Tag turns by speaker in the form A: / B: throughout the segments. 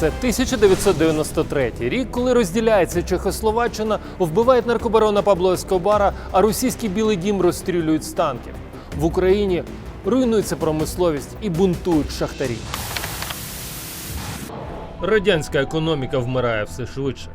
A: Це 1993 рік, коли розділяється Чехословаччина, вбивають наркобарона Пабло Ескобара, а російський білий дім розстрілюють з танків. В Україні руйнується промисловість і бунтують шахтарі. Радянська економіка вмирає все швидше.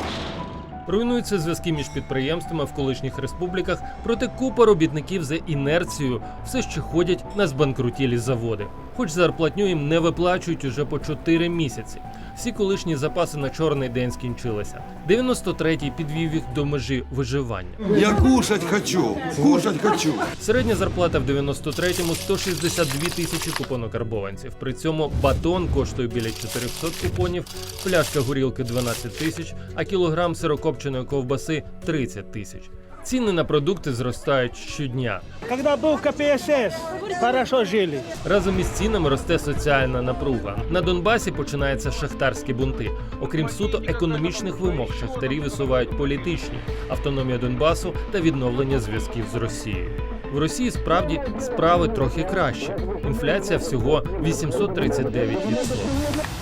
A: Руйнуються зв'язки між підприємствами в колишніх республіках, проте купа робітників за інерцією все ще ходять на збанкрутілі заводи. Хоч зарплатню їм не виплачують уже по 4 місяці. Всі колишні запаси на чорний день скінчилися. 93-й підвів їх до межі виживання.
B: Я кушать хочу, кушать хочу.
A: Середня зарплата в 93-му 162 тисячі купонокарбованців. При цьому батон коштує біля 400 купонів, пляшка горілки 12 тисяч, а кілограм сирокопченої ковбаси 30 тисяч. Ціни на продукти зростають щодня.
C: Когда был КПСС, хорошо жили.
A: Разом із цінами росте соціальна напруга. На Донбасі починаються шахтарські бунти. Окрім суто економічних вимог, шахтарі висувають політичні автономія Донбасу та відновлення зв'язків з Росією. В Росії справді справи трохи краще. Інфляція всього 839%.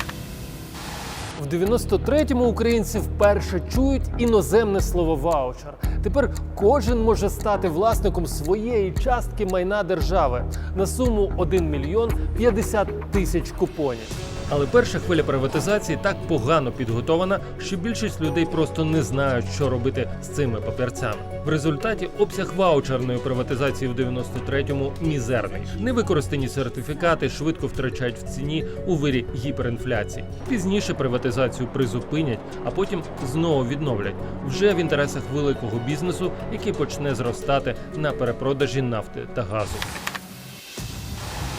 A: В 93-му українці вперше чують іноземне слово ваучер. Тепер кожен може стати власником своєї частки майна держави на суму 1 мільйон 50 тисяч купонів. Але перша хвиля приватизації так погано підготована, що більшість людей просто не знають, що робити з цими папірцями. В результаті обсяг ваучерної приватизації в 93-му мізерний. Невикористані сертифікати швидко втрачають в ціні у вирі гіперінфляції. Пізніше приватизацію призупинять, а потім знову відновлять вже в інтересах великого бізнесу, який почне зростати на перепродажі нафти та газу.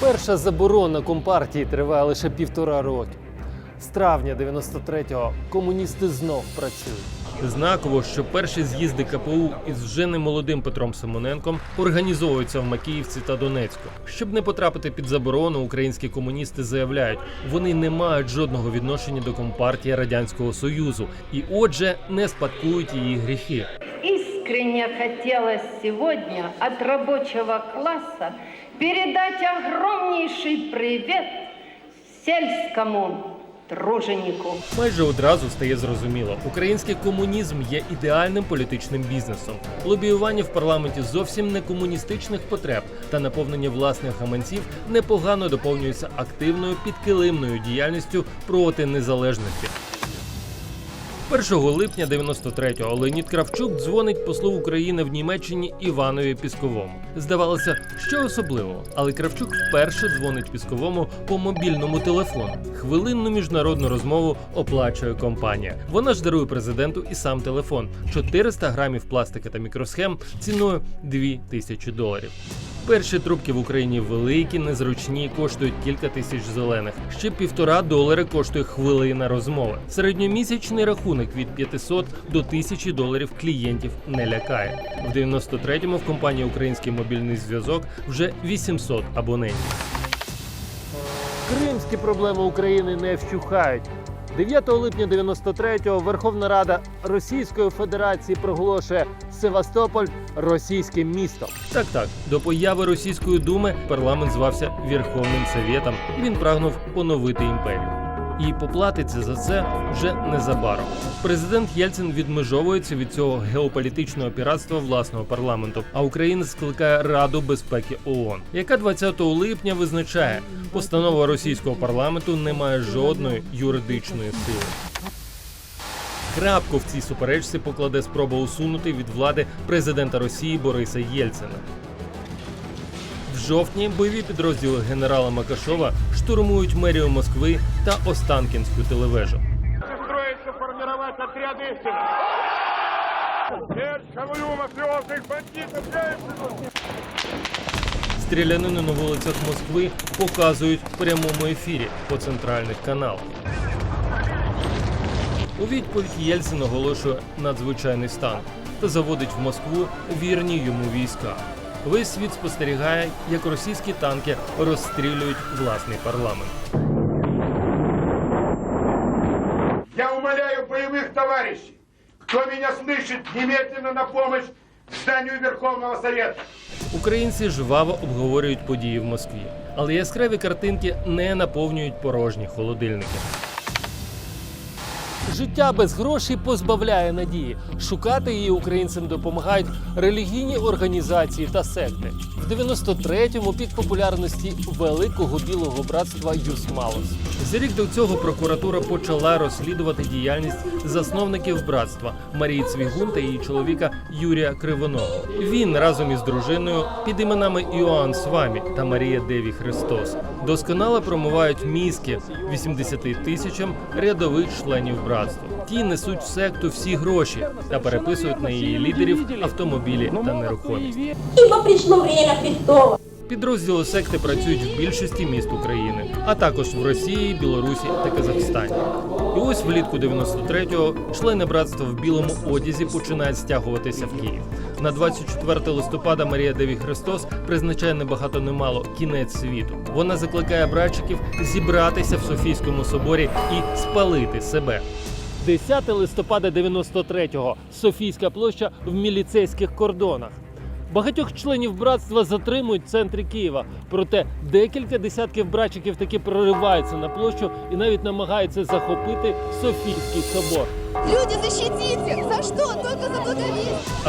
A: Перша заборона компартії триває лише півтора роки. З травня 93-го комуністи знов працюють. Знаково, що перші з'їзди КПУ із вже немолодим Петром Симоненком організовуються в Макіївці та Донецьку. Щоб не потрапити під заборону, українські комуністи заявляють, вони не мають жодного відношення до компартії Радянського Союзу і, отже, не спадкують її гріхи.
D: Искренне хотелось сегодня от рабочего класса передать огромнейший привет сельскому труженику.
A: Майже одразу стає зрозуміло, український комунізм є ідеальним політичним бізнесом. Лобіювання в парламенті зовсім не комуністичних потреб та наповнення власних гаманців непогано доповнюється активною підкилимною діяльністю проти незалежності. 1 липня 93-го Леонід Кравчук дзвонить послу України в Німеччині Іванові Пісковому. Здавалося, що особливого, але Кравчук вперше дзвонить Пісковому по мобільному телефону. Хвилинну міжнародну розмову оплачує компанія. Вона ж дарує президенту і сам телефон 400 грамів пластика та мікросхем ціною 2000 доларів. Перші трубки в Україні великі, незручні, коштують кілька тисяч зелених. Ще півтора долари коштує хвилина розмови. Середньомісячний рахунок від 500 до 1000 доларів клієнтів не лякає. В 93-му в компанії Український мобільний зв'язок вже 800 абонентів. Кримські проблеми України не вщухають. 9 липня 93-го Верховна Рада Російської Федерації проголошує Севастополь російським містом. Так, так, до появи російської думи парламент звався Верховним Советом, і він прагнув поновити імперію. І поплатиться за це вже незабаром. Президент Єльцин відмежовується від цього геополітичного піратства власного парламенту. А Україна скликає Раду безпеки ООН, яка 20 липня визначає, постанова російського парламенту не має жодної юридичної сили. Крапку в цій суперечці покладе спроба усунути від влади президента Росії Бориса Єльцина. В жовтні бойові підрозділи генерала Макашова штурмують мерію Москви та Останкінську телевежу.
E: строится формировать отряд истины. Смерть шавлю мафиозных бандитов Ельцину!
A: Стрілянину на вулицях Москви показують в прямому ефірі по центральних каналах. У відповідь Єльцин оголошує надзвичайний стан та заводить в Москву вірні йому війська. Весь світ спостерігає, як російські танки розстрілюють власний парламент.
E: Я умоляю боевых товарищей, кто меня слышит, немедленно на помощь к зданию Верховного Совета.
A: Українці жваво обговорюють події в Москві, але яскраві картинки не наповнюють порожні холодильники. Життя без грошей позбавляє надії. Шукати її українцям допомагають релігійні організації та секти. В 93-му пік популярності великого білого братства Юсмалос. За рік до цього прокуратура почала розслідувати діяльність засновників братства Марії Цвігун та її чоловіка Юрія Кривоного. Він разом із дружиною під іменами Іоанн Свамі та Марія Деві Христос досконало промивають мізки 80 тисячам рядових членів братства. Ті несуть в секту всі гроші та переписують на її лідерів автомобілі та нерухомість.
F: Ибо пришло время Христово.
A: Підрозділи секти працюють в більшості міст України, а також в Росії, Білорусі та Казахстані. І ось влітку 93-го члени братства в білому одязі починають стягуватися в Київ. На 24 листопада Марія Деві Христос призначає небагато немало кінець світу. Вона закликає братчиків зібратися в Софійському соборі і спалити себе. 10 листопада 93-го Софійська площа в міліцейських кордонах. Багатьох членів братства затримують в центрі Києва. Проте декілька десятків братчиків таки прориваються на площу і навіть намагаються захопити Софійський собор.
G: Люди, защитите!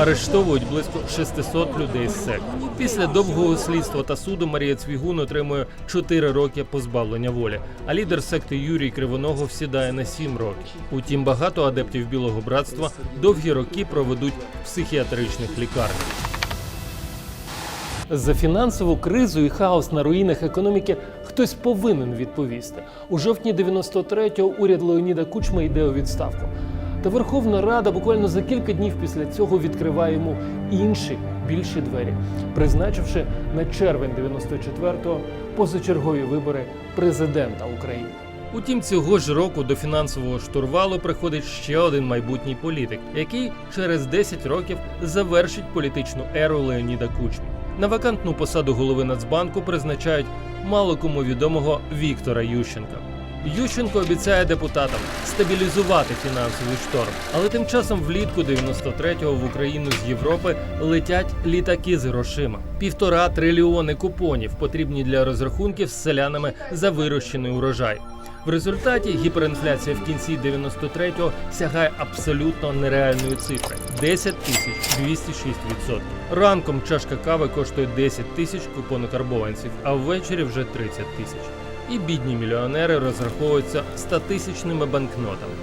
A: Арештовують близько 600 людей з сект. Після довгого слідства та суду Марія Цвігун отримує 4 роки позбавлення волі. А лідер секти Юрій Кривоного всідає на 7 років. Утім, багато адептів білого братства довгі роки проведуть в психіатричних лікарнях. За фінансову кризу і хаос на руїнах економіки хтось повинен відповісти. У жовтні 93-го уряд Леоніда Кучма йде у відставку. Та Верховна Рада буквально за кілька днів після цього відкриває йому інші більші двері, призначивши на червень 94-го позачергові вибори президента України. Утім, цього ж року до фінансового штурвалу приходить ще один майбутній політик, який через 10 років завершить політичну еру Леоніда Кучми. На вакантну посаду голови Нацбанку призначають мало кому відомого Віктора Ющенка. Ющенко обіцяє депутатам стабілізувати фінансовий шторм, але тим часом влітку 93-го в Україну з Європи летять літаки з грошима. Півтора трильйони купонів потрібні для розрахунків з селянами за вирощений урожай. В результаті гіперінфляція в кінці 93-го сягає абсолютно нереальної цифри 10 тисяч 206%. Ранком чашка кави коштує 10 тисяч купону карбованців, а ввечері вже 30 тисяч. І бідні мільйонери розраховуються 100-тисячними банкнотами.